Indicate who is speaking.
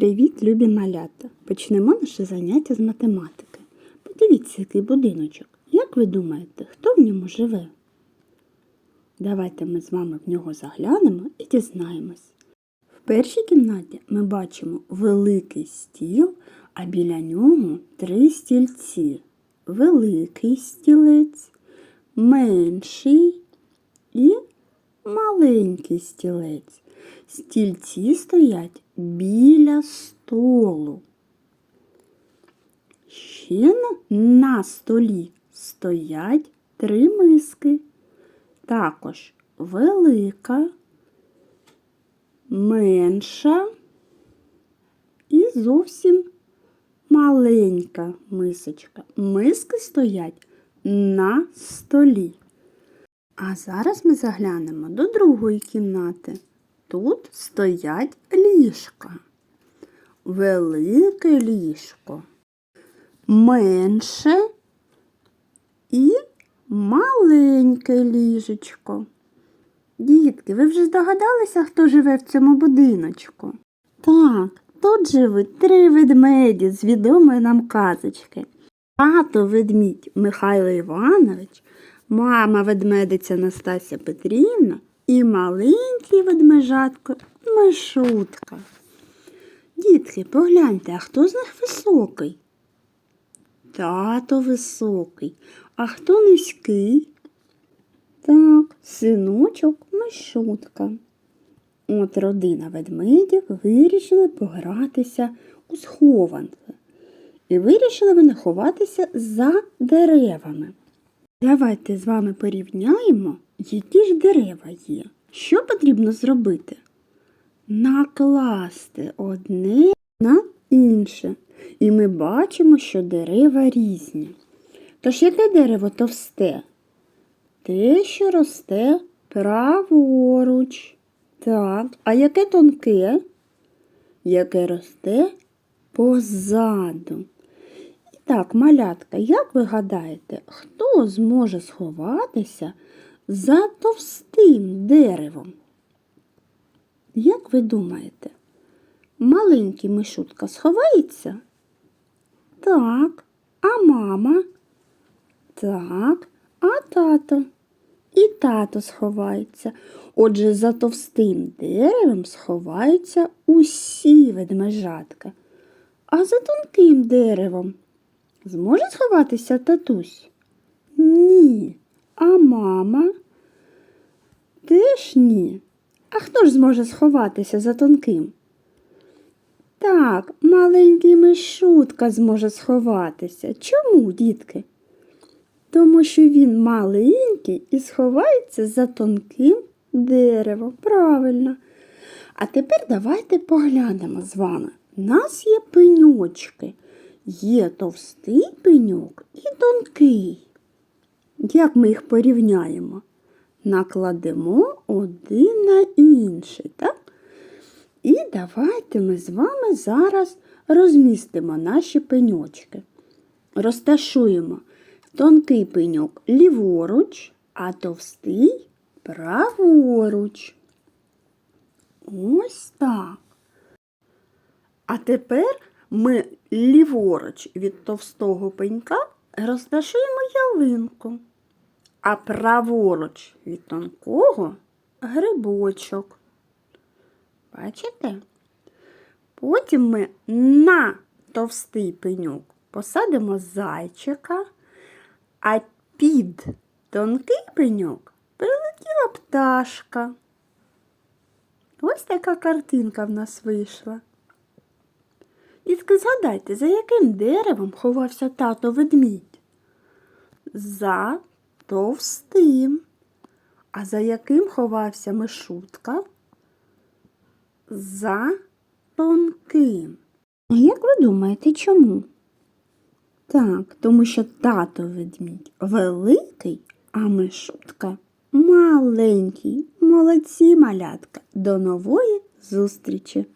Speaker 1: Привіт, любі малята! Почнемо наше заняття з математики. Подивіться, який будиночок. Як ви думаєте, хто в ньому живе? Давайте ми з вами в нього заглянемо і дізнаємось. В першій кімнаті ми бачимо великий стіл, а біля нього три стільці. Великий стілець, менший і маленький стілець. Стільці стоять біля столу. Ще на, столі стоять три миски. Також велика, менша і зовсім маленька мисочка. Миски стоять на столі. А зараз ми заглянемо до другої кімнати. Тут стоять ліжка. Велике ліжко, менше і маленьке ліжечко. Дітки, ви вже здогадалися, хто живе в цьому будиночку? Так, тут живуть три ведмеді з відомої нам казочки. Тато ведмідь Михайло Іванович, мама ведмедиця Настасія Петрівна і маленький ведмежатко Мишутка. Дітки, погляньте, а хто з них високий? Тато високий, а хто низький? Так, синочок Мишутка. От родина ведмедів вирішили погратися у схованки. І вирішили вони ховатися за деревами. Давайте з вами порівняємо, які ж дерева є. Що потрібно зробити? Накласти одне на інше. І ми бачимо, що дерева різні. Тож яке дерево товсте? Те, що росте праворуч. Так, а яке тонке? Яке росте позаду. І так, малятка, як ви гадаєте, хто зможе сховатися за товстим деревом? Як ви думаєте, маленький мишутка сховається? Так, а мама? Так, а тато? І тато сховається. Отже, за товстим деревом сховаються усі ведмежатка. А за тонким деревом зможе сховатися татусь? Ні. А мама? Теж ні. А хто ж зможе сховатися за тонким? Так, маленький мишутка зможе сховатися. Чому, дітки? Тому що він маленький і сховається за тонким деревом. Правильно. А тепер давайте поглянемо з вами. У нас є пеньочки. Є товстий пеньок і тонкий. Як ми їх порівняємо? Накладемо один на інший, так? І давайте ми з вами зараз розмістимо наші пеньочки. Розташуємо тонкий пеньок ліворуч, а товстий праворуч. Ось так. А тепер ми ліворуч від товстого пенька розташуємо ялинку, а праворуч від тонкого грибочок. Бачите? Потім ми на товстий пеньок посадимо зайчика, а під тонкий пеньок прилетіла пташка. Ось така картинка в нас вийшла. Дітки, згадайте, за яким деревом ховався тато ведмідь? За товстим. А за яким ховався мишутка? За тонким. А як ви думаєте, чому? Так, тому що тато ведмідь великий, а мишутка маленький. Молодці малятка. До нової зустрічі!